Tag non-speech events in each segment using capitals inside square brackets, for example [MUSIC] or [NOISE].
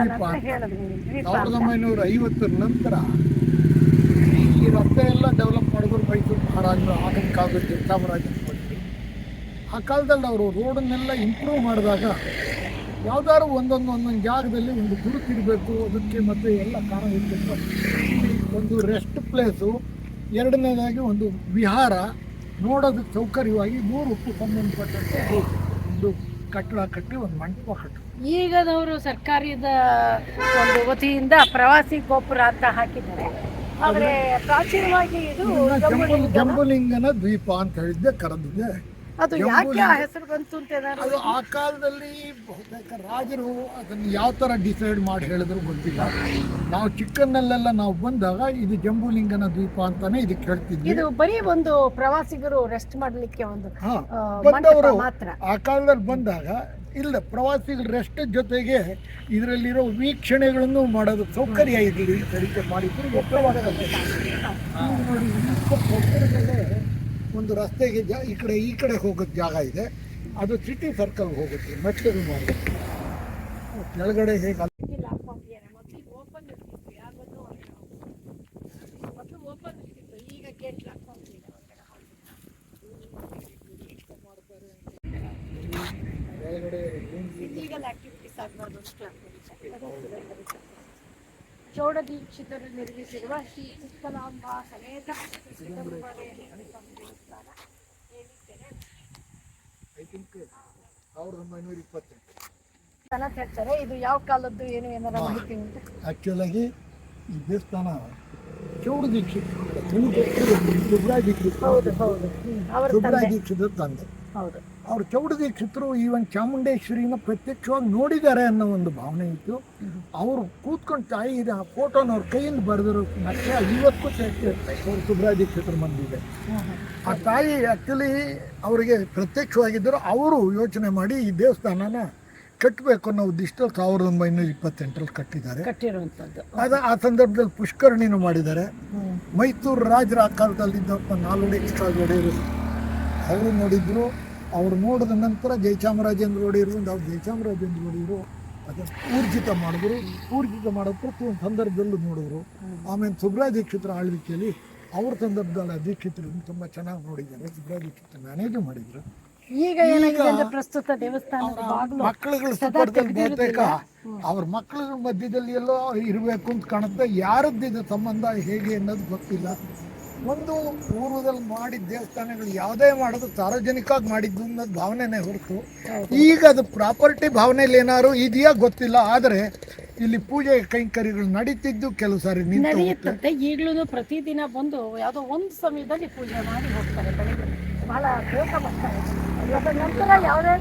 ದ್ವೀಪ ಸಾವಿರದ. ಒಂಬೈನೂರ ಐವತ್ತರ ನಂತರ ಈ ರಸ್ತೆ ಎಲ್ಲ ಡೆವಲಪ್ ಮಾಡಿದ್ರು ಮೈಸೂರು ಮಹಾರಾಜರು ಆಗಿನ ಕಾಲದಲ್ಲಿ ಚಾಮರಾಜನ ಬಂದರು ಆ ಕಾಲದಲ್ಲಿ ಅವರು ರೋಡನ್ನೆಲ್ಲ ಇಂಪ್ರೂವ್ ಮಾಡಿದಾಗ ಯಾವ್ದಾದ್ರು ಒಂದೊಂದು ಒಂದೊಂದು ಜಾಗದಲ್ಲಿ ಒಂದು ಗುರುತಿರಬೇಕು ಅದಕ್ಕೆ ಮತ್ತೆ ಎಲ್ಲ ಕಾರಣ ಇರಬೇಕು. ಒಂದು ರೆಸ್ಟ್ ಪ್ಲೇಸು ಎರಡನೇದಾಗಿ ಒಂದು ವಿಹಾರ ನೋಡೋದಕ್ಕೆ ಸೌಕರ್ಯವಾಗಿ ಮೂರು ಸಂಬಂಧಪಟ್ಟಂತೆ ಒಂದು ಕಟ್ಟಡ ಕಟ್ಟಿ ಒಂದು ಮಂಟಪ ಕಟ್ಟು. ಈಗದವರು ಸರ್ಕಾರದ ಒಂದು ವತಿಯಿಂದ ಪ್ರವಾಸಿ ಗೋಪುರ ಅಂತ ಹಾಕಿದ್ದಾರೆ. ಆದ್ರೆ ಪ್ರಾಚೀನವಾಗಿ ಇದು ಜಂಬಲಿಂಗನ ದ್ವೀಪ ಅಂತ ಹೇಳಿದ್ದೆ ಕರೆದಿದೆ ಅದು ಯಾಕೆ ಆ ಹೆಸರು ಬಂತು ಅಂತ ಏನಾದ್ರು ಅದು ಆ ಕಾಲದಲ್ಲಿ ಬಹುತೇಕ ರಾಜರು ಅದನ್ನು ಯಾವ ಥರ ಡಿಸೈಡ್ ಮಾಡಿ ಹೇಳಿದ್ರು ಗೊತ್ತಿಲ್ಲ. ನಾವು ಚಿಕ್ಕನ್ನಲ್ಲೆಲ್ಲ ನಾವು ಬಂದಾಗ ಇದು ಜಂಬುಲಿಂಗನ ದ್ವೀಪ ಅಂತಾನೆ ಇದಕ್ಕೆ ಹೇಳ್ತಿದ್ವಿ. ಇದು ಬರೀ ಒಂದು ಪ್ರವಾಸಿಗರು ರೆಸ್ಟ್ ಮಾಡಲಿಕ್ಕೆ ಒಂದು ಆ, ಬಂದವರು ಮಾತ್ರ. ಆ ಕಾಲದಲ್ಲಿ ಬಂದಾಗ ಇಲ್ಲ ಪ್ರವಾಸಿಗರ ರೆಸ್ಟ್ ಜೊತೆಗೆ ಇದರಲ್ಲಿರೋ ವೀಕ್ಷಣೆಗಳನ್ನು ಮಾಡೋದು ಸೌಕರ್ಯ ಇರಲಿ ತರೀಕೆ ಮಾಡಿದ್ರು. ಉಪಯೋಗವಾಗ್ತದೆ. ಈಗ ನೋಡಿ ಇಲ್ಲಿ ಪಕ್ಕದಲ್ಲೇ ಒಂದು ರಸ್ತೆಗೆ ಜಾ ಈ ಕಡೆ ಈ ಕಡೆ ಹೋಗೋದು ಜಾಗ ಇದೆ. ಅದು ಸಿಟಿ ಸರ್ಕಲ್ ಹೋಗುತ್ತೆ ಮೆಟ್ಲು ಮಾಡಿ ಕೆಳಗಡೆ ಹೇಗೆ ಅಲ್ಲಿ ಇಲ್ಲಿ ಹಾಕೊಂಡಿದ್ದಾರೆ ಮೊದಲು ಓಪನ್ ಇರ್ತಿತ್ತು ಯಾವಾಗಲೂ ಮೊದಲು ಓಪನ್ ಇರ್ತಿತ್ತು ಈಗ ಗೇಟ್ ಹಾಕೊಂಡಿದ್ದಾರೆ ಕೆಳಗಡೆ ಇಲ್ಲಿಗಲ್ ಆಕ್ಟಿವಿಟೀಸ್ ಆಗಬಾರ್ದು ಚೌಡ ದೀಕ್ಷಿತರು ನಿರ್ಮಿಸಿರುವ ಶ್ರೀ ಚಿಕ್ಕಲಾಂಬ ಸಮೇತ ಹೇಳ್ತಾರೆ ಇದು ಯಾವ ಕಾಲದ್ದು ಏನು ಏನಾರ ಮಾಹಿತಿ ಉಂಟು? ಆಕ್ಚುಲಾಗಿ ಈ ದೇವಸ್ಥಾನ ಚೌಡ ದೀಕ್ಷಿತ್ ದೀಕ್ಷಿತ್ ಹೌದು ದೀಕ್ಷಿತ್ ತಂದೆ. ಹೌದು. ಅವ್ರು ಚೌಡ ಈ ಒಂದು ಚಾಮುಂಡೇಶ್ವರಿನ ಪ್ರತ್ಯಕ್ಷವಾಗಿ ನೋಡಿದ್ದಾರೆ ಅನ್ನೋ ಒಂದು ಭಾವನೆ ಇತ್ತು. ಅವರು ಕೂತ್ಕೊಂಡು ತಾಯಿ ಇದೆ ಆ ಫೋಟೋನ ಅವ್ರ ಕೈಯಿಂದ ಬರೆದಿರೋ ನಕ್ಷೆ ಐವತ್ತು ಅವರು ಸುಬ್ರಾಯ ದೀಕ್ಷಿತರು ಬಂದಿದೆ ಆ ತಾಯಿ ಆ್ಯಕ್ಚುಲಿ ಅವರಿಗೆ ಪ್ರತ್ಯಕ್ಷವಾಗಿದ್ದರು ಅವರು ಯೋಚನೆ ಮಾಡಿ ಈ ದೇವಸ್ಥಾನನ ಕಟ್ಟಬೇಕು ಅನ್ನೋ ಉದ್ದೇಶದಲ್ಲಿ ಸಾವಿರದ ಒಂಬೈನೂರ ಇಪ್ಪತ್ತೆಂಟರಲ್ಲಿ ಕಟ್ಟಿದ್ದಾರೆ. ಅದ ಆ ಸಂದರ್ಭದಲ್ಲಿ ಪುಷ್ಕರಣಿನೂ ಮಾಡಿದ್ದಾರೆ. ಮೈಸೂರು ರಾಜರ ಆ ಕಾಲದಲ್ಲಿದ್ದಪ್ಪ ನಾಲ್ವಡಿ ಎಕ್ಸ್ಟ್ರಾ ಒಡೆಯರು ಅವರು ನೋಡಿದ್ರು ಅವ್ರು ನೋಡಿದ ನಂತರ ಜಯಚಾಮರಾಜೇಂದ್ರ ಒಡೆಯರು ಅವ್ರು ಜಯಚಾಮರಾಜೇಂದ್ರ ಒಡೆಯರು ಅದನ್ನು ಊರ್ಜಿತ ಮಾಡಿದ್ರು. ಊರ್ಜಿತ ಮಾಡೋ ಪ್ರತಿಯೊಂದು ಸಂದರ್ಭದಲ್ಲೂ ನೋಡಿದ್ರು. ಆಮೇಲೆ ಸುಬ್ರಾಯ ದೀಕ್ಷಿತರ ಆಳ್ವಿಕೆಯಲ್ಲಿ ಅವ್ರ ಸಂದರ್ಭದಲ್ಲಿ ಆ ದೀಕ್ಷಿತರು ತುಂಬ ಚೆನ್ನಾಗಿ ನೋಡಿದ್ದಾರೆ. ಸುಬ್ರಾಯ ದೀಕ್ಷಿತ ಮ್ಯಾನೇಜು ಮಾಡಿದ್ರು. ಈಗ ಪ್ರಸ್ತುತ ಮಕ್ಕಳುಗಳ ಸುಪರ್ದಲ್ಲಿ ಬಹುತೇಕ ಅವ್ರ ಮಕ್ಕಳ ಮಧ್ಯದಲ್ಲಿ ಎಲ್ಲೋ ಇರಬೇಕು ಅಂತ ಕಾಣುತ್ತೆ. ಯಾರದ್ದಿದೆ ಸಂಬಂಧ ಹೇಗೆ ಅನ್ನೋದು ಗೊತ್ತಿಲ್ಲ. ಒಂದು ಪೂರ್ವದಲ್ಲಿ ಮಾಡಿದ ದೇವಸ್ಥಾನಗಳು ಯಾವುದೇ ಮಾಡೋದು ಸಾರ್ವಜನಿಕವಾಗಿ ಮಾಡಿದ್ದು ಅನ್ನೋದು ಭಾವನೆನೇ ಹೊರತು. ಈಗ ಅದು ಪ್ರಾಪರ್ಟಿ ಭಾವನೆಯಲ್ಲಿ ಏನಾದ್ರು ಇದೆಯಾ? ಗೊತ್ತಿಲ್ಲ. ಆದರೆ ಇಲ್ಲಿ ಪೂಜೆ ಕೈಂಕರ್ಯಗಳು ನಡೀತಿದ್ದು ಕೆಲವು ಸಾರಿ ನಡೆಯುತ್ತೆ ಈಗಲೂ ಪ್ರತಿದಿನ ಬಂದು ಯಾವುದೋ ಒಂದು ಸಮಯದಲ್ಲಿ ಪೂಜೆ ಮಾಡಿ ಹೋಗ್ತಾರೆ ಬಹಳ ಬೇಗ ಬರ್ತಾರೆ. ನಂತರ ಯಾವುದೇ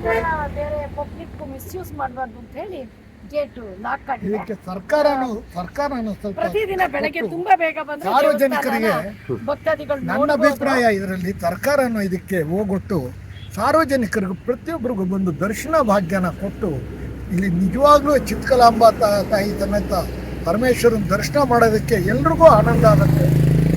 ಬೇರೆ ಪಬ್ಲಿಕ್ ಮಿಸ್ಯೂಸ್ ಮಾಡಬಾರ್ದು ಅಂತ ಹೇಳಿ ಗೇಟು ಲಾಕ್ ಆಗಿದೆ ಇದಕ್ಕೆ ಸರ್ಕಾರನು ಸರ್ಕಾರ ಸ್ವಲ್ಪ ಪ್ರತಿದಿನ ಬೆಳಗ್ಗೆ ತುಂಬಾ ಬೇಗ ಬಂದ್ರೆ ಸಾರ್ವಜನಿಕರಿಗೆ ಭಕ್ತಾದಿಗಳು ನನ್ನ ಅಭಿಪ್ರಾಯ ಇದರಲ್ಲಿ ಸರ್ಕಾರನು ಇದಕ್ಕೆ ಹೋಗೊಟ್ಟು ಸಾರ್ವಜನಿಕರಿಗೂ ಪ್ರತಿಯೊಬ್ಬರಿಗೂ ಬಂದು ದರ್ಶನ ಭಾಗ್ಯನ ಕೊಟ್ಟು ಇಲ್ಲಿ ನಿಜವಾಗ್ಲೂ ಚಿತ್ಕಲಾಂಬ ತಾಯಿ ಸಮೇತ ಪರಮೇಶ್ವರನ ದರ್ಶನ ಮಾಡೋದಕ್ಕೆ ಎಲ್ರಿಗೂ ಆನಂದ ಆಗುತ್ತೆ.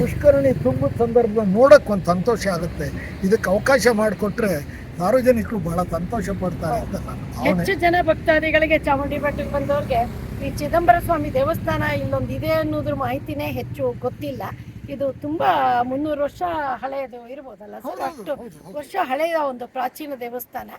ಪುಷ್ಕರಣಿ ತುಂಬ ಸಂದರ್ಭ ನೋಡಕ್ಕೆ ಒಂದು ಸಂತೋಷ ಆಗುತ್ತೆ. ಇದಕ್ಕೆ ಅವಕಾಶ ಮಾಡಿಕೊಟ್ರೆ ಸಾರ್ವಜನಿಕರು ಬಹಳ ಸಂತೋಷ ಪಡ್ತಾರೆ ಅಂತ ಹೆಚ್ಚು ಜನ ಭಕ್ತಾದಿಗಳಿಗೆ ಚಾಮುಂಡಿ ಬೆಟ್ಟಕ್ಕೆ ಬಂದವ್ರಿಗೆ ಈ ಚಿದಂಬರ ಸ್ವಾಮಿ ದೇವಸ್ಥಾನ ಇಲ್ಲೊಂದು ಇದೆ ಅನ್ನೋದ್ರ ಮಾಹಿತಿನೇ ಹೆಚ್ಚು ಗೊತ್ತಿಲ್ಲ. ಇದು ತುಂಬಾ ಮುನ್ನೂರು ವರ್ಷ ಹಳೆಯದು ಇರ್ಬೋದಲ್ಲ ಸರ್ ಅಷ್ಟು. ವರ್ಷ ಹಳೆಯ ಒಂದು ಪ್ರಾಚೀನ ದೇವಸ್ಥಾನ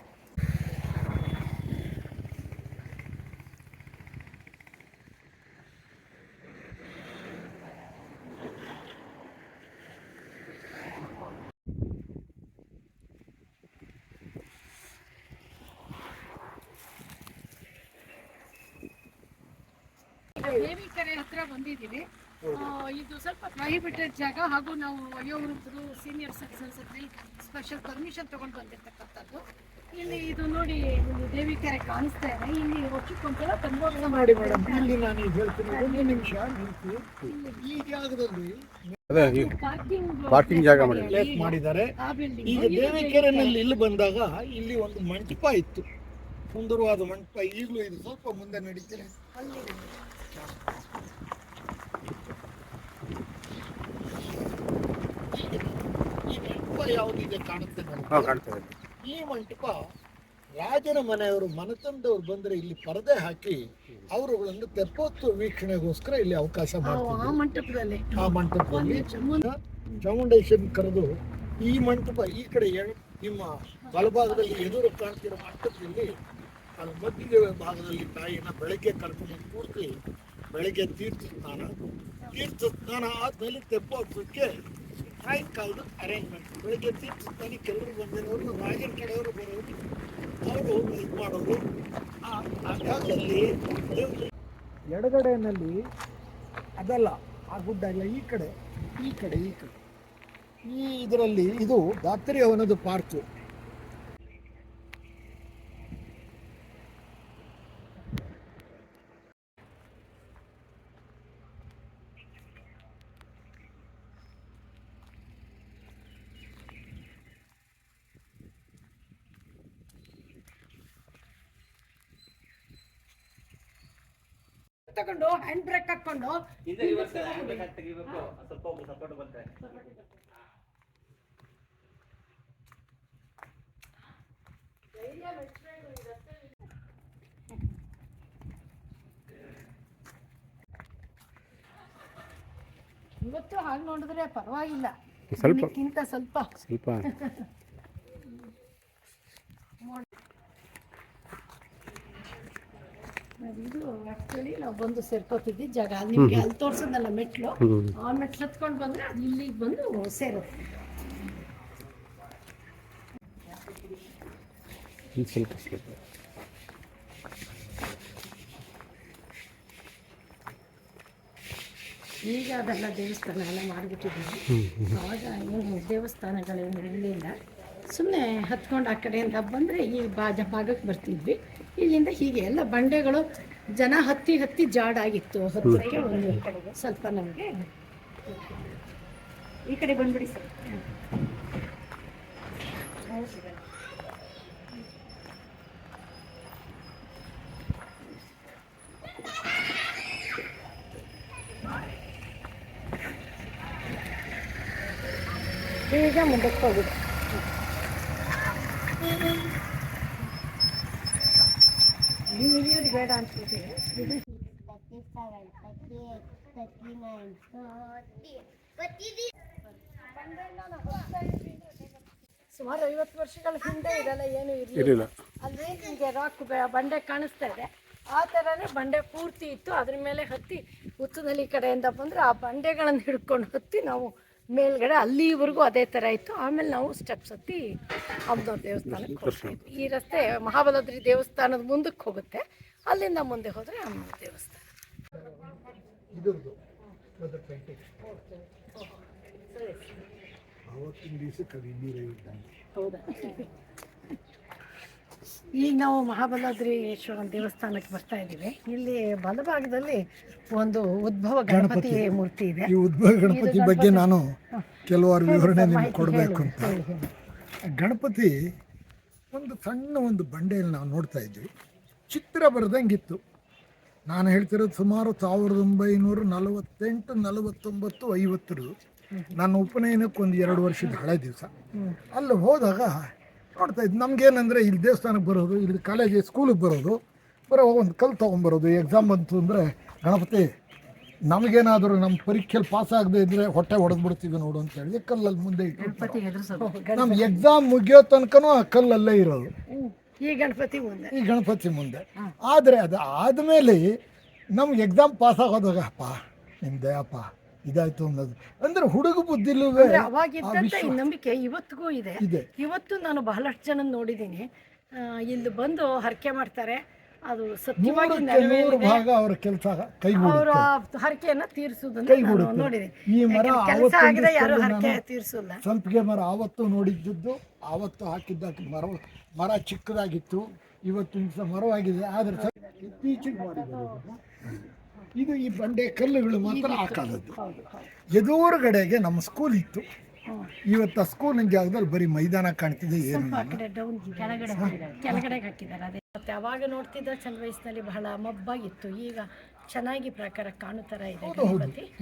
ದೇವಿಕೆರೆ ಹತ್ರ ಬಂದಿದ್ದೀವಿ ಆ, ಇದು ಸ್ವಲ್ಪ ಪ್ರೈವೇಟೆಡ್ ಜಾಗ. ಹಾಗೂ ನಾವು ವಯೋವೃದ್ಧರು ಸೀನಿಯರ್ ಸಿಟಿಸನ್ಸ್ ಅಲ್ಲಿ ಸ್ಪೆಷಲ್ ಪರ್ಮಿಷನ್ ತಗೊಂಡು ಬಂದಿರ್ತಕ್ಕಂಥದ್ದು. ಇಲ್ಲಿ ಇದು ನೋಡಿ ಒಂದು ದೇವಿಕೆರೆ ಕಾಣಿಸ್ತಾ ಇದೆ. ಇಲ್ಲಿ ವರ್ಷಕ್ಕೊಂದ್ಸಲ ತಂಬೋರ್ನ ಮಾಡಿ ಮೇಡಮ್ ಇಲ್ಲಿ ನಾನು ಈಗ ಹೇಳ್ತೀನಿ ಒಂದು ನಿಮಿಷ ನಿಂತು. ಈ ಜಾಗದಲ್ಲಿ ಪಾರ್ಕಿಂಗ್ ಪಾರ್ಕಿಂಗ್ ಜಾಗ ಮಾಡಿದ್ದಾರೆ. ಈಗ ದೇವಿ ಕೆರೆನಲ್ಲಿ ಇಲ್ಲಿ ಬಂದಾಗ ಇಲ್ಲಿ ಒಂದು ಮಂಟಪ ಇತ್ತು. ಸುಂದರವಾದ ಮಂಟಪ ಈಗಲೂ ಇದು ಸ್ವಲ್ಪ ಮುಂದೆ ನಡೀತೀನಿ ಮಂಟಪ ಯಾವುದಿದೆ. ಹಾಂ ಕಾಣ್ತದೆ. ಈ ಮಂಟಪ ರಾಜನ ಮನೆಯವರು ಮನತಂದವ್ರು ಬಂದ್ರೆ ಇಲ್ಲಿ ಪರದೆ ಹಾಕಿ ಅವರುಗಳನ್ನು ತೆಪ್ಪೊತ್ತು ವೀಕ್ಷಣೆಗೋಸ್ಕರ ಇಲ್ಲಿ ಅವಕಾಶ ಆ ಮಂಟಪದಲ್ಲಿ? ಆ ಮಂಟಪದಲ್ಲಿ ಚಾಮುಂಡೇಶ್ವರಿ ಕರೆದು ಈ ಮಂಟಪ ಈ ಕಡೆ ನಿಮ್ಮ ಬಲಭಾಗದಲ್ಲಿ ಎದುರು ಕಾಣ್ತಿರೋ ಮಂಟಪದಲ್ಲಿ ಅಲ್ಲಿ ಮಧ್ಯದ ಭಾಗದಲ್ಲಿ ತಾಯಿನ ಬೆಳಗ್ಗೆ ಕರ್ಕೊಂಡು ಪೂರ್ತಿ ಬೆಳಗ್ಗೆ ತೀರ್ಥ ಸ್ನಾನ. ತೀರ್ಥ ಸ್ನಾನ ಆದ್ಮೇಲೆ ತೆಪ್ಪೋತ್ಸವಕ್ಕೆ ಸಾಯಂಕಾಲದ ಅರೇಂಜ್ಮೆಂಟ್ ಬೆಳಗ್ಗೆ ತೀರ್ಥ ಸ್ನಾನ ಕೆಲವರು ಬಂದಿರೋರು ರಾಜನ ಕಡೆಯವರು ಬರೋರು, ಅವರು ಇದು ಮಾಡೋರು ಆ ಜಾಗದಲ್ಲಿ ಎಡಗಡೆಯಲ್ಲಿ ಅದಲ್ಲ, ಆ ಗುಡ್ಡ ಇಲ್ಲ, ಈ ಕಡೆ ಈ ಕಡೆ ಈ ಕಡೆ. ಈ ಇದರಲ್ಲಿ ಇದು ದಾತ್ರಿ ಅವನದು ಪಾರ್ಕು. ತಗೊಂಡು ಹ್ಯಾಂಡ್ ಬ್ರೇಕ್ ಹಾಕೊಂಡು ಹಿಂದೆ ರಿವರ್ಸ್ ಬೇಕಾಗಿ ತೆಗಿಬೇಕು. ಸ್ವಲ್ಪ ಸಪೋರ್ಟ್ ಬಂದ್ರೆ. ಇವತ್ತು ಹಾಗೆ ನೋಡಿದ್ರೆ ಪರವಾಗಿಲ್ಲ. ಸ್ವಲ್ಪ. ಸ್ವಲ್ಪ. ಸ್ವಲ್ಪ. [LAUGHS] ಇದು ಆಕ್ಚುಲಿ ನಾವು ಬಂದು ಸೇರ್ಕೋತಿದ್ವಿ ಜಾಗ. ಅಲ್ಲಿ ನಿಮ್ಗೆ ಅಲ್ಲಿ ತೋರ್ಸೋದಲ್ಲ ಮೆಟ್ಲು. ಆ ಮೆಟ್ಲು ಹತ್ಕೊಂಡು ಬಂದ್ರೆ ಅದು ಇಲ್ಲಿಗೆ ಬಂದು ಸೇರುತ್ತೆ. ಸ್ವಲ್ಪ ಸ್ವಲ್ಪ ಈಗ ಅದೆಲ್ಲ ದೇವಸ್ಥಾನ ಎಲ್ಲ ಮಾಡಿಬಿಟ್ಟಿದ್ದೀವಿ. ಆವಾಗ ಏನು ದೇವಸ್ಥಾನಗಳೇನು ಇರಲಿಲ್ಲ. ಸುಮ್ಮನೆ ಹತ್ಕೊಂಡು ಆ ಕಡೆಯಿಂದ ಬಂದರೆ ಈ ಬಾಜ ಭಾಗಕ್ಕೆ ಬರ್ತಿದ್ವಿ. ಇಲ್ಲಿಂದ ಹೀಗೆ ಎಲ್ಲ ಬಂಡೆಗಳು ಜನ ಹತ್ತಿ ಹತ್ತಿ ಜಾಡಾಗಿತ್ತು. ಹತ್ತಿರಕ್ಕೆ ಒಂದು ಸ್ವಲ್ಪ ನಮಗೆ ಈ ಕಡೆ ಬಂದ್ಬಿಡಿ ಸರ್. ಈಗ ಮುಂದಕ್ಕೆ ಹೋಗುದು ನೀವು ಇಳಿಯೋದು ಬೇಡ ಅನ್ಸ್ಬಿಟ್ಟಿದೆ ಇದು 37, 38, 39, 40. ಸುಮಾರು ಐವತ್ತು ವರ್ಷಗಳ ಹಿಂದೆ ಇದೆಲ್ಲ ಏನು ಇರಲಿಲ್ಲ. ಅಲ್ಲಿ ನಿಮಗೆ ರಾಕ್ ಬೆ- ಬಂಡೆ ಕಾಣಿಸ್ತಾ ಇದೆ. ಆ ಥರನೇ ಬಂಡೆ ಪೂರ್ತಿ ಇತ್ತು. ಅದ್ರ ಮೇಲೆ ಹತ್ತಿ ಉತ್ತನಲ್ಲಿ ಕಡೆಯಿಂದ ಬಂದರೆ ಆ ಬಂಡೆಗಳನ್ನು ಹಿಡ್ಕೊಂಡು ಹತ್ತಿ ನಾವು ಮೇಲ್ಗಡೆ ಅಲ್ಲಿವರೆಗೂ ಅದೇ ಥರ ಇತ್ತು. ಆಮೇಲೆ ನಾವು ಸ್ಟೆಪ್ಸ್ ಹತ್ತಿ ಅಮ್ಮನವ್ರ ದೇವಸ್ಥಾನಕ್ಕೆ ಹೋಗ್ತೀವಿ. ಈ ರಸ್ತೆ ಮಹಾಬಲದ್ರಿ ದೇವಸ್ಥಾನದ ಮುಂದಕ್ಕೆ ಹೋಗುತ್ತೆ. ಅಲ್ಲಿಂದ ಮುಂದೆ ಹೋದರೆ ಅಮ್ಮನ ದೇವಸ್ಥಾನ. ಇದ್ರದ್ದು ಪೇಂಟಿಂಗ್ ಆವತ್ತಿನ ದಿವಸಕ್ಕೆ ಅದು ಇನ್ನೂರ ಇದ್ದಂಗೆ ಹೌದಾ ಈಗ ನಾವು ಮಹಾಬಲಾದ್ರೀಶ್ವರನ ದೇವಸ್ಥಾನಕ್ಕೆ ಬರ್ತಾ ಇದ್ದೀವಿ. ಇಲ್ಲಿ ಬಲಭಾಗದಲ್ಲಿ ಒಂದು ಉದ್ಭವ ಗಣಪತಿ ಮೂರ್ತಿ ಇದೆ. ಈ ಉದ್ಭವ ಗಣಪತಿ ಬಗ್ಗೆ ನಾನು ಕೆಲವಾರು ವಿವರಣೆ ನಿಮ್ಗೆ ಕೊಡಬೇಕು ಅಂತ. ಗಣಪತಿ ಒಂದು ಸಣ್ಣ ಒಂದು ಬಂಡೆಯಲ್ಲಿ ನಾವು ನೋಡ್ತಾ ಇದ್ವಿ. ಚಿತ್ರ ಬರೆದಂಗಿತ್ತು. ನಾನು ಹೇಳ್ತಿರೋದು ಸುಮಾರು ಸಾವಿರದ ಒಂಬೈನೂರ ನಲವತ್ತೆಂಟು ನಲವತ್ತೊಂಬತ್ತು ಐವತ್ತರದು ನನ್ನ ಉಪನಯನಕ್ಕೆ ಒಂದು ಎರಡು ವರ್ಷದ ಹಳೆ ದಿವಸ. ಅಲ್ಲಿ ಹೋದಾಗ ನೋಡ್ತಾ ಇದ್ದೆ ನಮ್ಗೇನಂದರೆ ಇಲ್ಲಿ ದೇವಸ್ಥಾನಕ್ಕೆ ಬರೋದು ಇಲ್ಲಿ ಕಾಲೇಜಿಗೆ ಸ್ಕೂಲಿಗೆ ಬರೋದು ಬರೋ ಒಂದು ಕಲ್ಲು ತೊಗೊಂಬರೋದು ಎಕ್ಸಾಮ್ ಬಂತು ಅಂದರೆ ಗಣಪತಿ ನಮಗೇನಾದರೂ ನಮ್ಮ ಪರೀಕ್ಷೆಯಲ್ಲಿ ಪಾಸ್ ಆಗದೆ ಇದ್ದರೆ ಹೊಟ್ಟೆ ಹೊಡೆದ್ಬಿಡ್ತೀವಿ ನೋಡು ಅಂತ ಹೇಳಿ ಕಲ್ಲಲ್ಲಿ ಮುಂದೆ ಇಟ್ಟು ನಮ್ಮ ಎಕ್ಸಾಮ್ ಮುಗಿಯೋ ತನಕನೂ ಆ ಕಲ್ಲಲ್ಲೇ ಇರೋದು. ಈ ಗಣಪತಿ ಮುಂದೆ. ಈ ಗಣಪತಿ ಮುಂದೆ. ಆದರೆ ಅದು ಆದಮೇಲೆ ನಮ್ಗೆ ಎಕ್ಸಾಮ್ ಪಾಸ್ ಆಗೋದಾಗ ಅಪ್ಪ ನಿಮ್ದೇ ಅಪ್ಪ ಇದಾಯ್ತು ಅನ್ನೋದು. ಅಂದ್ರೆ ಹುಡುಗ ಬುದ್ಧಿಲೂ ಅವಾಗಿದ್ದಂತ ಈ ನಂಬಿಕೆ ಇವತ್ತಿಗೂ ಇದೆ. ಇದೆ. ಇವತ್ತು ನಾನು ಬಹಳಷ್ಟು ಜನ ನೋಡಿದ್ದೀನಿ. ಇಲ್ಲಿ ಬಂದು ಹರಕೆ ಮಾಡ್ತಾರೆ. ಅದು ಸತ್ಯವಾಗಿ ಭಾಗ ಅವರ ಕೆಲಸ ಕೈಗೂಡು ಅವರ ಹರಕೆಯನ್ನ ತೀರಿಸುವುದನ್ನು ನಾನು ಈ ಮರ ಕೆಲಸ ಆವತ್ತಿನ ಆಗದೆ ಯಾರು ಹರಕೆ ತೀರಿಸಲ್ಲ ಸಂಪಿಗೆ ಮರ ಆವತ್ತು ನೋಡಿದ್ದದ್ದು ಆವತ್ತು ಹಾಕಿದ್ದ ಮರ ಮರ ಚಿಕ್ಕದಾಗಿತ್ತು. ಇವತ್ತು ಮರವಾಗಿದೆ. ಆದ್ರೆ ಇತ್ತೀಚೆಗೆ ಮಾಡಿದ್ದಾರೆ. ಇದು ಈ ಬಂಡೆ ಕಲ್ಲುಗಳು ಮಾತ್ರ ಆ ಕಾಲದ್ದು ಎದುರುಗಡೆಗೆ ನಮ್ಮ ಸ್ಕೂಲ್ ಇತ್ತು. ಇವತ್ತು ಆ ಸ್ಕೂಲಿನ ಜಾಗದಲ್ಲಿ ಬರೀ ಮೈದಾನ ಕಾಣ್ತಿದೆ ಏನು ಕೆಳಗಡೆ ಕೆಳಗಡೆ ಹಾಕಿದ್ದಾರೆ. ಅದೇ ಮತ್ತೆ ಅವಾಗ ನೋಡ್ತಿದ್ದ ಸಣ್ಣ ವಯಸ್ಸಿನಲ್ಲಿ ಬಹಳ ಮಬ್ಬಾಗಿತ್ತು. ಈಗ ಚೆನ್ನಾಗಿ ಪ್ರಕಾರ ಕಾಣೋ ಥರ ಇದೆ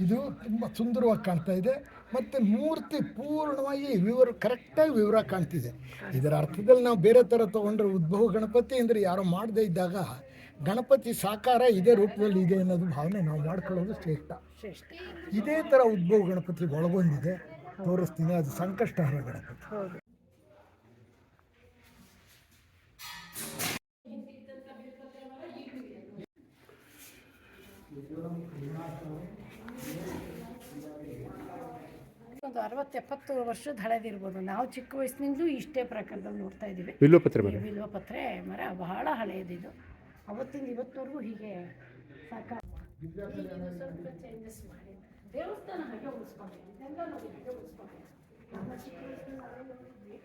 ಇದು ತುಂಬ ಸುಂದರವಾಗಿ ಕಾಣ್ತಾ ಇದೆ. ಮತ್ತು ಮೂರ್ತಿ ಪೂರ್ಣವಾಗಿ ವಿವರ ಕರೆಕ್ಟಾಗಿ ವಿವರ ಕಾಣ್ತಿದೆ. ಇದರ ಅರ್ಥದಲ್ಲಿ ನಾವು ಬೇರೆ ಥರ ತೊಗೊಂಡ್ರೆ ಉದ್ಭವ ಗಣಪತಿ ಅಂದರೆ ಯಾರೋ ಮಾಡದೇ ಇದ್ದಾಗ ಗಣಪತಿ ಸಾಕಾರ ಇದೇ ರೂಪದಲ್ಲಿ ಇದೆ ಅನ್ನೋದು ಭಾವನೆ ನಾವು ಮಾಡ್ಕೊಳ್ಳೋದು ಶ್ರೇಷ್ಠ. ಶ್ರೇಷ್ಠ. ಇದೇ ಥರ ಉದ್ಭವ ಗಣಪತಿ ಒಳಗೊಂಡಿದೆ ತೋರಿಸ್ತೀನಿ ಅದು ಸಂಕಷ್ಟ ಗಣಪತಿ. ಹೌದು. ಒಂದು ಅರವತ್ತು ಎಪ್ಪತ್ತು ವರ್ಷದ ಹಳೇದಿರ್ಬೋದು. ನಾವು ಚಿಕ್ಕ ವಯಸ್ಸಿನಿಂದಲೂ ಇಷ್ಟೇ ಪ್ರಕಾರದಲ್ಲಿ ನೋಡ್ತಾ ಇದ್ದೀವಿ. ಬಿಲ್ವಪತ್ರೆ ಮರ. ಬಹಳ ಹಳೆಯದಿದು ಅವತ್ತಿಂದ ಇವತ್ತವರೆಗೂ ಹೀಗೆ ಸಾಕ ಈಗಿನ ಸ್ವಲ್ಪ ಚೇಂಜಸ್ ಮಾಡಿ. ದೇವಸ್ಥಾನ ಹಾಗೆ ಉಳಿಸ್ಕೊಂಡಿದೆ ಎಲ್ಲ ನೋಡಿ ಹಾಗೆ ಉಳಿಸ್ಕೊಂಡಿದೆ ನಮ್ಮ ಚಿಕ್ಕ ವಯಸ್ಸಿನಲ್ಲಿ ನಾವೇ ನೋಡಿದ್ವಿ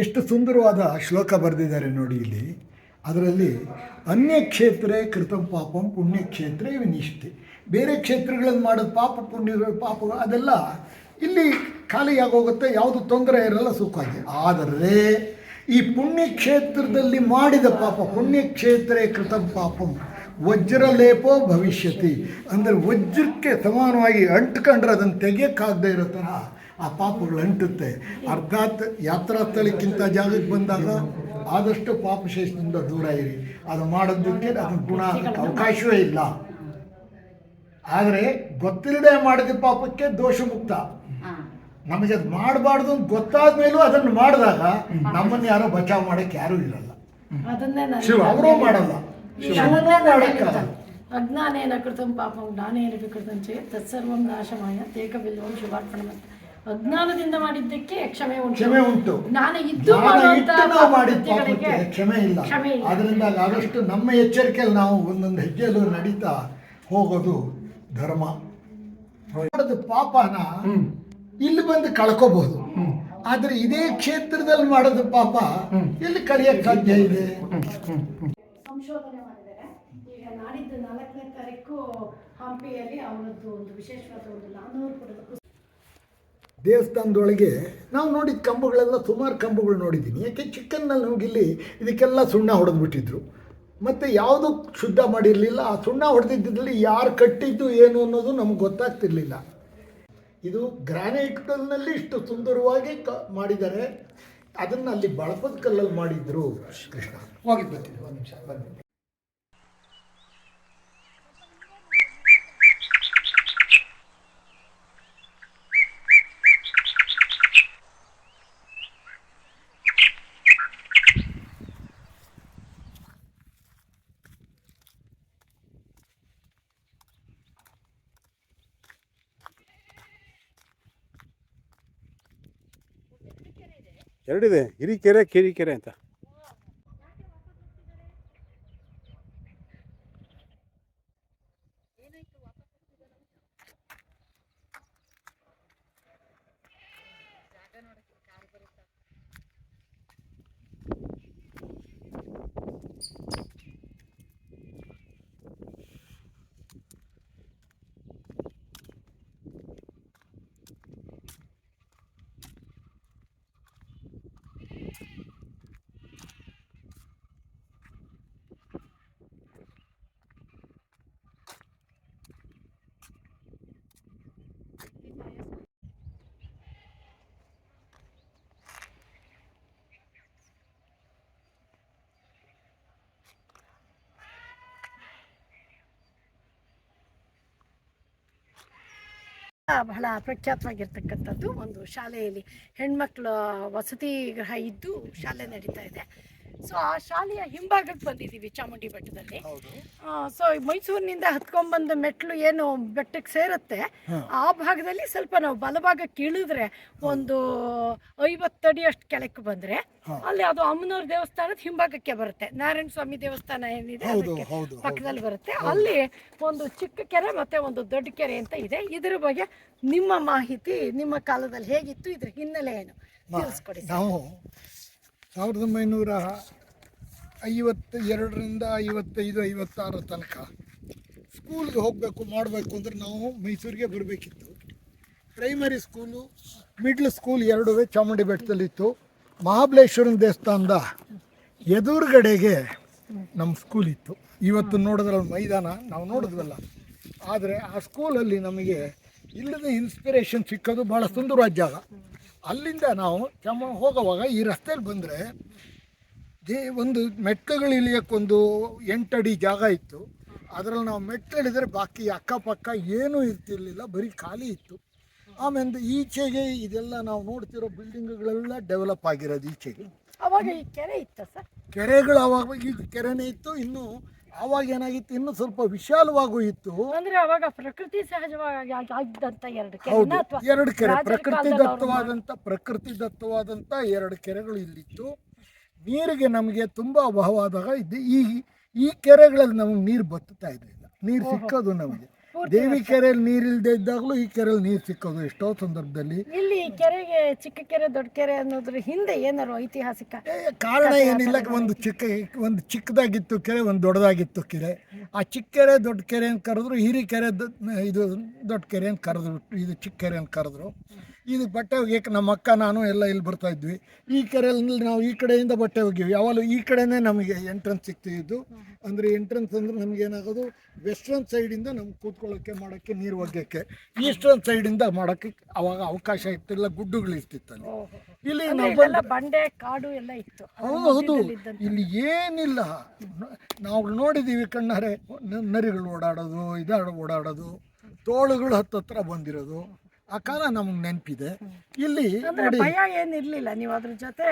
ಎಷ್ಟು ಸುಂದರವಾದ ಶ್ಲೋಕ ಬರೆದಿದ್ದಾರೆ ನೋಡಿ ಇಲ್ಲಿ. ಅದರಲ್ಲಿ ಅನ್ಯ ಕ್ಷೇತ್ರ ಕೃತಂ ಪಾಪಂ ಪುಣ್ಯಕ್ಷೇತ್ರ ವಿನಿಷ್ಠೆ. ಬೇರೆ ಕ್ಷೇತ್ರಗಳನ್ನು ಮಾಡೋದು ಪಾಪ ಪುಣ್ಯಗಳು ಪಾಪ ಅದೆಲ್ಲ ಇಲ್ಲಿ ಖಾಲಿಯಾಗೋಗುತ್ತೆ, ಯಾವುದು ತೊಂದರೆ ಇರಲ್ಲ ಸುಖವಾಗಿ. ಆದರೆ ಈ ಪುಣ್ಯಕ್ಷೇತ್ರದಲ್ಲಿ ಮಾಡಿದ ಪಾಪ, ಪುಣ್ಯಕ್ಷೇತ್ರೇ ಪಾಪ. ಪಾಪಂ ವಜ್ರಲೇಪೋ ಭವಿಷ್ಯತಿ. ಅಂದರೆ ವಜ್ರಕ್ಕೆ ಸಮಾನವಾಗಿ ಅಂಟ್ಕೊಂಡ್ರೆ ಅದನ್ನು ತೆಗಿಯೋಕ್ಕಾಗದೇ ಇರೋ ಥರ ಆ ಪಾಪಗಳು ಅಂಟುತ್ತೆ. ಅರ್ಥಾತ್ ಯಾತ್ರಾ ಸ್ಥಳಕ್ಕಿಂತ ಜಾಗಕ್ಕೆ ಬಂದಾಗ ಆದಷ್ಟು ಪಾಪಶೇಷದಿಂದ ದೂರ ಇರಿ. ಅದು ಮಾಡೋದಕ್ಕೆ ಅದನ್ನು ಗುಣ ಅವಕಾಶವೇ ಇಲ್ಲ. ಆದರೆ ಗೊತ್ತಿಲ್ಲದೆ ಮಾಡಿದ ಪಾಪಕ್ಕೆ ದೋಷ ಮುಕ್ತ. ನಮಗೆ ಅದು ಮಾಡಬಾರ್ದು ಅಂತ ಗೊತ್ತಾದ ಮೇಲೂ ಅದನ್ನು ಮಾಡಿದಾಗ ನಮ್ಮನ್ನ ಯಾರೋ ಬಚಾವ್ ಮಾಡಕ್ಕೆ ಯಾರೂ ಇರಲ್ಲ. ಅದನ್ನೇ ನಾನು ಶಿವ ಅವರೂ ಮಾಡಲ್ಲ. ಶಿವನೂ ಕೃತಂ ಪಾಪಂ ಜ್ಞಾನೇನ ಕೃತಂ ಚೇ ತತ್ಸರ್ವಂ ನಾಶಮಾಯ ತೇಕ ಬಿಲ್ವಂ ಶಿವಾರ್ಪಣ ಅಜ್ಞಾನದಿಂದ ಮಾಡಿದ್ದಕ್ಕೆ ಕ್ಷಮೆ ಉಂಟು. ಕ್ಷಮೆ ಉಂಟು. ಜ್ಞಾನ ಇದ್ದು ಕ್ಷಮೆ ಇಲ್ಲ. ಅದರಿಂದ ಆದಷ್ಟು ನಮ್ಮ ಎಚ್ಚರಿಕೆಯಲ್ಲಿ ನಾವು ಒಂದೊಂದು ಹೆಜ್ಜೆಯಲ್ಲೂ ನಡೀತಾ ಹೋಗೋದು ಧರ್ಮ. ಪಾಪನ ಇಲ್ಲಿ ಬಂದು ಕಳ್ಕೋಬಹುದು. ಆದ್ರೆ ಇದೇ ಕ್ಷೇತ್ರದಲ್ಲಿ ಮಾಡೋದು ಪಾಪ. ಎಲ್ಲಿ ಕಳಿಯಕ್ ಸಾಧ್ಯ ಇದೆ. ಸಂಶೋಧನೆ ಮಾಡಿದ್ದಾರೆ. ಈಗ ನಾಡಿದ್ದು ನಾಲ್ಕನೇ ತಾರೀಕು ಹಂಪಿಯಲ್ಲಿ ಅವರದ್ದು ಒಂದು ವಿಶೇಷವಾದ ಒಂದು ನಾನ್ನೂರು ಪುಟದ ದೇವಸ್ಥಾನದೊಳಗೆ ನಾವು ನೋಡಿದ ಕಂಬಗಳೆಲ್ಲ ಸುಮಾರು ಕಂಬಗಳು ನೋಡಿದ್ದೀನಿ. ಯಾಕೆ ಚಿಕ್ಕನ್ನಲ್ಲಿ ನಮಗಿಲ್ಲಿ ಇದಕ್ಕೆಲ್ಲ ಸುಣ್ಣ ಹೊಡೆದ್ಬಿಟ್ಟಿದ್ರು. ಮತ್ತು ಯಾವುದು ಶುದ್ಧ ಮಾಡಿರಲಿಲ್ಲ. ಆ ಸುಣ್ಣ ಹೊಡೆದಿದ್ದಲ್ಲಿ ಯಾರು ಕಟ್ಟಿದ್ದು ಏನು ಅನ್ನೋದು ನಮ್ಗೆ ಗೊತ್ತಾಗ್ತಿರ್ಲಿಲ್ಲ. ಇದು ಗ್ರಾನೈಟ್ನಲ್ಲಿ ಇಷ್ಟು ಸುಂದರವಾಗಿ ಕ ಮಾಡಿದ್ದಾರೆ. ಅದನ್ನು ಅಲ್ಲಿ ಬಳಪದ ಕಲ್ಲಲ್ಲಿ ಮಾಡಿದ್ರು. ಕೃಷ್ಣ. ಹೋಗಿ ಬರ್ತೀನಿ, ಒಂದು ನಿಮಿಷ, ಬನ್ನಿ. ಎರಡಿದೆ ಹಿರಿಕೆರೆ ಕಿರಿಕೆರೆ ಅಂತ. ಬಹಳ ಪ್ರಖ್ಯಾತವಾಗಿರ್ತಕ್ಕಂಥದ್ದು ಒಂದು ಶಾಲೆಯಲ್ಲಿ ಹೆಣ್ಮಕ್ಳ ವಸತಿ ಗೃಹ ಇದ್ದು ಶಾಲೆ ನಡೀತಾ ಇದೆ. ಸೊ ಆ ಶಾಲೆಯ ಹಿಂಭಾಗಕ್ಕೆ ಬಂದಿದ್ದೀವಿ ಚಾಮುಂಡಿ ಬೆಟ್ಟದಲ್ಲಿ. ಸೊ ಮೈಸೂರಿನಿಂದ ಹತ್ಕೊಂಡ್ಬಂದ ಮೆಟ್ಲು ಏನು ಬೆಟ್ಟಕ್ಕೆ ಸೇರುತ್ತೆ? ಆ ಭಾಗದಲ್ಲಿ ಸ್ವಲ್ಪ ನಾವು ಬಲಭಾಗಕ್ಕೆ ಇಳಿದ್ರೆ ಒಂದು ಐವತ್ತಡಿ ಅಷ್ಟು ಕೆಳಕ್ಕೆ ಬಂದ್ರೆ ಅಲ್ಲಿ ಅದು ಅಮ್ಮನವ್ರ ದೇವಸ್ಥಾನದ ಹಿಂಭಾಗಕ್ಕೆ ಬರುತ್ತೆ. ನಾರಾಯಣ ಸ್ವಾಮಿ ದೇವಸ್ಥಾನ ಏನಿದೆ ಅದಕ್ಕೆ ಪಕ್ಕದಲ್ಲಿ ಬರುತ್ತೆ. ಅಲ್ಲಿ ಒಂದು ಚಿಕ್ಕ ಕೆರೆ ಮತ್ತೆ ಒಂದು ದೊಡ್ಡ ಕೆರೆ ಅಂತ ಇದೆ. ಇದ್ರ ಬಗ್ಗೆ ನಿಮ್ಮ ಮಾಹಿತಿ ನಿಮ್ಮ ಕಾಲದಲ್ಲಿ ಹೇಗಿತ್ತು? ಇದ್ರ ಹಿನ್ನೆಲೆ ಏನು? ತಿಳಿಸ್ಕೊಡಿ ನಾವು ಸಾವಿರದ ಒಂಬೈನೂರ ಐವತ್ತ ಎರಡರಿಂದ ಐವತ್ತೈದು, ಐವತ್ತಾರ ತನಕ ಸ್ಕೂಲ್ ಸ್ಕೂಲ್ಗೆ ಹೋಗಬೇಕು, ಮಾಡಬೇಕು ಅಂದ್ರೆ ನಾವು ಮೈಸೂರಿಗೆ ಬರಬೇಕಿತ್ತು. ಪ್ರೈಮರಿ ಸ್ಕೂಲು ಮಿಡ್ಲ್ ಸ್ಕೂಲ್ ಎರಡೂ ಚಾಮುಂಡಿ ಬೆಟ್ಟದಲ್ಲಿತ್ತು. ಮಹಾಬಲೇಶ್ವರನ ದೇವಸ್ಥಾನದ ಎದುರುಗಡೆಗೆ ನಮ್ಮ ಸ್ಕೂಲ್ ಇತ್ತು. ಇವತ್ತು ನೋಡಿದ್ರೆ ಮೈದಾನ, ನಾವು ನೋಡಿದ್ವಲ್ಲ. ಆದರೆ ಆ ಸ್ಕೂಲಲ್ಲಿ ನಮಗೆ ಇಲ್ಲದ ಇನ್ಸ್ಪಿರೇಷನ್ ಸಿಕ್ಕೋದು ಭಾಳ ಸುಂದರವಾದ ಜಾಗ ಅಲ್ಲಿಂದ ನಾವು ಕೆಮ್ಮ ಹೋಗುವಾಗ ಈ ರಸ್ತೆಯಲ್ಲಿ ಬಂದರೆ ದೇ ಒಂದು ಮೆಟ್ಲುಗಳು ಇಳಿಯೋಕ್ಕೊಂದು ಎಂಟಡಿ ಜಾಗ ಇತ್ತು. ಅದರಲ್ಲಿ ನಾವು ಮೆಟ್ಲಿಳಿದ್ರೆ ಬಾಕಿ ಅಕ್ಕಪಕ್ಕ ಏನೂ ಇರ್ತಿರ್ಲಿಲ್ಲ ಬರೀ ಖಾಲಿ ಇತ್ತು. ಆಮೇಲೆ ಈಚೆಗೆ ಇದೆಲ್ಲ ನಾವು ನೋಡ್ತಿರೋ ಬಿಲ್ಡಿಂಗ್ಗಳೆಲ್ಲ ಡೆವಲಪ್ ಆಗಿರೋದು ಈಚೆಗೆ. ಅವಾಗ ಈ ಕೆರೆ ಇತ್ತು ಸರ್? ಕೆರೆಗಳು ಅವಾಗ ಈಗ ಕೆರೆನೇ ಇತ್ತು ಇನ್ನು ಆವಾಗ ಏನಾಗಿತ್ತು? ಇನ್ನು ಸ್ವಲ್ಪ ವಿಶಾಲವಾಗೂ ಇತ್ತು. ಅಂದ್ರೆ ಅವಾಗ ಪ್ರಕೃತಿ ಸಹಜವಾಗಿ ಆಗಿದ್ದಂತ ಎರಡು ಕೆರೆನ ಹೌದು. ಅಥವಾ ಎರಡು ಕೆರೆ. ರಾಜರ ಪ್ರಕೃತಿ ಕಾಲದಲ್ಲಿ ಅವ್ರು ದತ್ತವಾದಂಥ ಪ್ರಕೃತಿ ದತ್ತವಾದಂಥ ಎರಡು ಕೆರೆಗಳು ಇಲ್ಲಿತ್ತು. ನೀರಿಗೆ ನಮಗೆ ತುಂಬ ಅಭಾವ ಆದಾಗ ಇದು ಈ ಈ ಕೆರೆಗಳಲ್ಲಿ ನಮಗೆ ನೀರು ಬತ್ತುತ್ತಾ ಇರಲಿಲ್ಲ. ನೀರು ಸಿಕ್ಕೋದು ನಮಗೆ. ದೇವಿ ಕೆರೆಯಲ್ಲಿ ನೀರು ಇಲ್ಲದೆ ಇದ್ದಾಗಲೂ ಈ ಕೆರೆಯಲ್ಲಿ ನೀರು ಸಿಕ್ಕೋದು ಎಷ್ಟೋ ಸಂದರ್ಭದಲ್ಲಿ. ಇಲ್ಲಿ ಕೆರೆಗೆ ಚಿಕ್ಕ ಕೆರೆ ದೊಡ್ಡ ಕೆರೆ ಅನ್ನೋದ್ರ ಹಿಂದೆ ಏನಾರು ಐತಿಹಾಸಿಕ ಕಾರಣ ಏನಿಲ್ಲ ಒಂದು ಚಿಕ್ಕ ಒಂದು ಚಿಕ್ಕದಾಗಿತ್ತು ಕೆರೆ ಒಂದು ದೊಡ್ಡದಾಗಿತ್ತು ಕೆರೆ. ಆ ಚಿಕ್ಕ ಕೆರೆ ದೊಡ್ಡ ಕೆರೆ ಅಂತ ಕರೆದ್ರು ಹಿರಿ ಕೆರೆ ಇದು ದೊಡ್ಡ ಕೆರೆ ಅಂತ ಕರೆದ್ರು ಇದು ಚಿಕ್ಕ ಕೆರೆ ಅಂತ ಕರೆದ್ರು. ಇದು ಬಟ್ಟೆ ಒಗೆಯಕ್ಕೆ ನಮ್ಮ ಅಕ್ಕ ನಾನು ಎಲ್ಲ ಇಲ್ಲಿ ಬರ್ತಾ ಇದ್ವಿ. ಈ ಕೆರೆಯಲ್ಲಿ ನಾವು ಈ ಕಡೆಯಿಂದ ಬಟ್ಟೆ ಒಗಿವಿ ಯಾವಾಗಲೂ ಈ ಕಡೆನೇ ನಮಗೆ ಎಂಟ್ರೆನ್ಸ್ ಸಿಗ್ತಿದ್ದು. ಅಂದರೆ ಎಂಟ್ರೆನ್ಸ್ ಅಂದರೆ ನಮ್ಗೆ ಏನಾಗೋದು ವೆಸ್ಟರ್ನ್ ಸೈಡಿಂದ ನಮ್ಗೆ ಕೂತ್ಕೊಳ್ಳೋಕ್ಕೆ ಮಾಡೋಕ್ಕೆ ನೀರು ಒಗ್ಯೋಕ್ಕೆ ಈಸ್ಟರ್ನ್ ಸೈಡಿಂದ ಮಾಡೋಕ್ಕೆ ಅವಾಗ ಅವಕಾಶ ಇರ್ತಿಲ್ಲ ಗುಡ್ಡುಗಳು ಇರ್ತಿತ್ತಲ್ಲಿ. ಇಲ್ಲಿ ನಾವು ಬಂಡೆ ಕಾಡು ಎಲ್ಲ ಇತ್ತು. ಹೌದು. ಇಲ್ಲಿ ಏನಿಲ್ಲ. ನಾವು ನೋಡಿದ್ದೀವಿ ಕಣ್ಣಾರೆ ನರಿಗಳು ಓಡಾಡೋದು ಇದಾಡ ಓಡಾಡೋದು ತೋಳುಗಳು ಹತ್ತತ್ರ ಬಂದಿರೋದು. ಆ ಕಾಲ ನಮಗೆ ನೆನಪಿದೆ. ಇಲ್ಲಿ ನೋಡಿ ಭಯ ಏನಿರ್ಲಿಲ್ಲ ನೀವು ಅದ್ರ ಜೊತೆ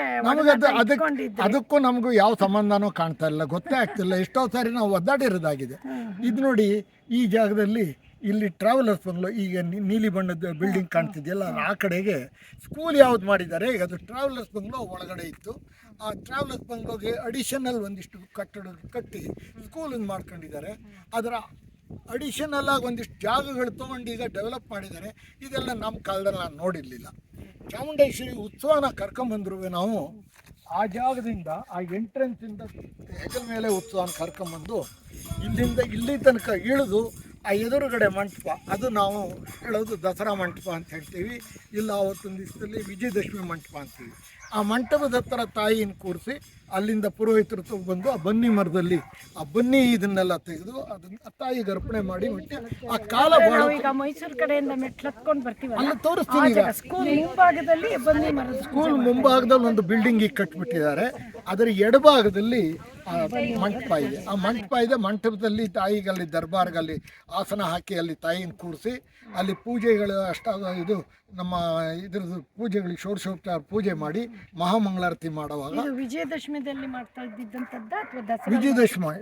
ಅದಕ್ಕೆ ಅದಕ್ಕೂ ನಮಗೂ ಯಾವ ಸಂಬಂಧನೂ ಕಾಣ್ತಾ ಇಲ್ಲ ಗೊತ್ತೇ ಆಗ್ತಿಲ್ಲ. ಎಷ್ಟೋ ಸಾರಿ ನಾವು ಒದ್ದಾಡಿರೋದಾಗಿದೆ. ಇದು ನೋಡಿ ಈ ಜಾಗದಲ್ಲಿ ಇಲ್ಲಿ ಟ್ರಾವೆಲರ್ಸ್ ಬಂಗ್ಲೋ ಈಗ ನೀ- ನೀಲಿ ಬಣ್ಣದ ಬಿಲ್ಡಿಂಗ್ ಕಾಣ್ತಿದೆಯಲ್ಲ ಆ ಕಡೆಗೆ ಸ್ಕೂಲ್ ಯಾವ್ದು ಮಾಡಿದ್ದಾರೆ? ಈಗ ಅದು ಟ್ರಾವೆಲರ್ಸ್ ಬಂಗ್ಲೋ ಒಳಗಡೆ ಇತ್ತು. ಆ ಟ್ರಾವೆಲರ್ಸ್ ಬಂಗ್ಲೋಗೆ ಅಡಿಷನಲ್ ಒಂದಿಷ್ಟು ಕಟ್ಟಡ ಕಟ್ಟಿ ಸ್ಕೂಲನ್ನು ಮಾಡ್ಕೊಂಡಿದ್ದಾರೆ. ಅದರ ಅಡಿಷನಲ್ ಆಗಿ ಒಂದಿಷ್ಟು ಜಾಗಗಳು ತೊಗೊಂಡು ಈಗ ಡೆವಲಪ್ ಮಾಡಿದ್ದಾರೆ. ಇದೆಲ್ಲ ನಮ್ಮ ಕಾಲದಲ್ಲಿ ನಾನು ನೋಡಿರಲಿಲ್ಲ. ಚಾಮುಂಡೇಶ್ವರಿ ಉತ್ಸವನ ಕರ್ಕೊಂಬಂದ್ರು ನಾವು. ಆ ಜಾಗದಿಂದ, ಆ ಎಂಟ್ರೆನ್ಸಿಂದ ಹೆಗಲ ಮೇಲೆ ಉತ್ಸವನ ಕರ್ಕೊಂಬಂದು ಇಲ್ಲಿಂದ ಇಲ್ಲಿ ತನಕ ಇಳಿದು ಆ ಎದುರುಗಡೆ ಮಂಟಪ, ಅದು ನಾವು ಹೇಳೋದು ದಸರಾ ಮಂಟಪ ಅಂತ ಹೇಳ್ತೀವಿ. ಇಲ್ಲ, ಅವತ್ತೊಂದು ದಿವಸದಲ್ಲಿ ವಿಜಯದಶಮಿ ಮಂಟಪ ಅಂತೀವಿ. ಆ ಮಂಟಪದ ಹತ್ರ ತಾಯಿನ ಕೂರಿಸಿ ಅಲ್ಲಿಂದ ಪುರೋಹಿತರು ಬಂದು ಆ ಬನ್ನಿ ಮರದಲ್ಲಿ ಆ ಬನ್ನಿ ಇದನ್ನೆಲ್ಲ ತೆಗೆದು ಅದನ್ನ ತಾಯಿ ಗರ್ಪಣೆ ಅರ್ಪಣೆ ಮಾಡಿ ಬಿಟ್ಟು ಆ ಕಾಲ ನಾವು ಈಗ ಮೈಸೂರು ಕಡೆಯಿಂದ ಮೆಟ್ಲು ಬರ್ತೀವಿ ಅಲ್ಲಿ ತೋರಿಸ್ತೀನಿ ಈಗ. ಸ್ಕೂಲ್ ಮುಂಭಾಗದಲ್ಲಿ ಬನ್ನಿ ಮರದ ಸ್ಕೂಲ್ ಮುಂಭಾಗದಲ್ಲಿ ಒಂದು ಬಿಲ್ಡಿಂಗ್ ಈಗ ಕಟ್ಬಿಟ್ಟಿದ್ದಾರೆ. ಅದರ ಎಡಭಾಗದಲ್ಲಿ ಆ ಮಂಟಪ ಇದೆ. ಆ ಮಂಟಪ ಇದೆ. ಮಂಟಪದಲ್ಲಿ ತಾಯಿಗಲ್ಲಿ ದರ್ಬಾರ್ಗಲ್ಲಿ ಆಸನ ಹಾಕಿ ಅಲ್ಲಿ ತಾಯಿನ ಕೂರಿಸಿ ಅಲ್ಲಿ ಪೂಜೆಗಳು ಅಷ್ಟ ಇದು ನಮ್ಮ ಇದ್ರದ್ದು ಪೂಜೆಗಳಿಗೆ ಷೋಡಶೋಪಚಾರ ಪೂಜೆ ಮಾಡಿ ಮಹಾಮಂಗಳಾರತಿ ಮಾಡುವಾಗ ವಿಜಯದಶಮಿದಲ್ಲಿ ಮಾಡ್ತಾ ಇದ್ದಿದ್ದಂಥದ್ದು ಅಥವಾ ದಸರಾ? ವಿಜಯದಶಮಿ.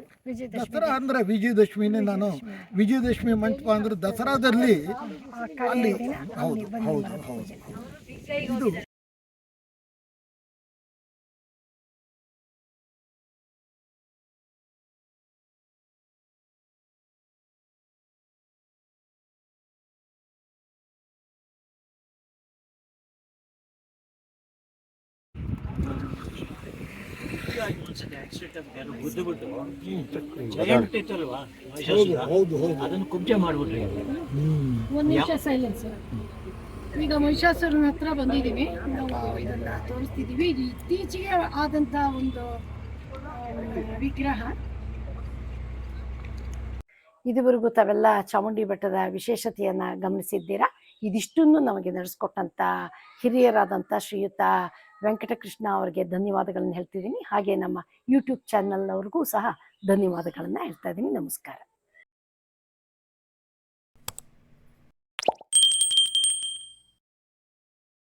ದಸರಾ ಅಂದ್ರೆ ವಿಜಯದಶಮಿನೇ ನಾನು ವಿಜಯದಶಮಿ. ಮಂಟಪ ಅಂದ್ರೆ ದಸರಾದಲ್ಲಿ ಅಲ್ಲಿ ಹೌದು ಹೌದು ಹೌದು. ಇದು ಬಿಟ್ಟು ಈಗ ಮಹಿಷಾಸುರನ ಹತ್ರ ಬಂದಿದ್ದೀವಿ. ಇದನ್ನ ತೋರಿಸ್ತಿದ್ದೀವಿ. ಇತ್ತೀಚೆಗೆ ಆದಂತ ಒಂದು ವಿಗ್ರಹ. ಇದುವರೆಗೂ ತಾವೆಲ್ಲ ಚಾಮುಂಡಿ ಬೆಟ್ಟದ ವಿಶೇಷತೆಯನ್ನ ಗಮನಿಸಿದ್ದೀರಾ? ಇದಿಷ್ಟನ್ನು ನಮಗೆ ನಡೆಸ್ಕೊಟ್ಟಂತ ಹಿರಿಯರಾದಂಥ ಶ್ರೀಯುತ ವೆಂಕಟಕೃಷ್ಣ ಅವರಿಗೆ ಧನ್ಯವಾದಗಳನ್ನು ಹೇಳ್ತಿದ್ದೀನಿ. ಹಾಗೆ ನಮ್ಮ ಯೂಟ್ಯೂಬ್ ಚಾನಲ್ನವ್ರಿಗೂ ಸಹ ಧನ್ಯವಾದಗಳನ್ನು ಹೇಳ್ತಾ ಇದ್ದೀನಿ. ನಮಸ್ಕಾರ.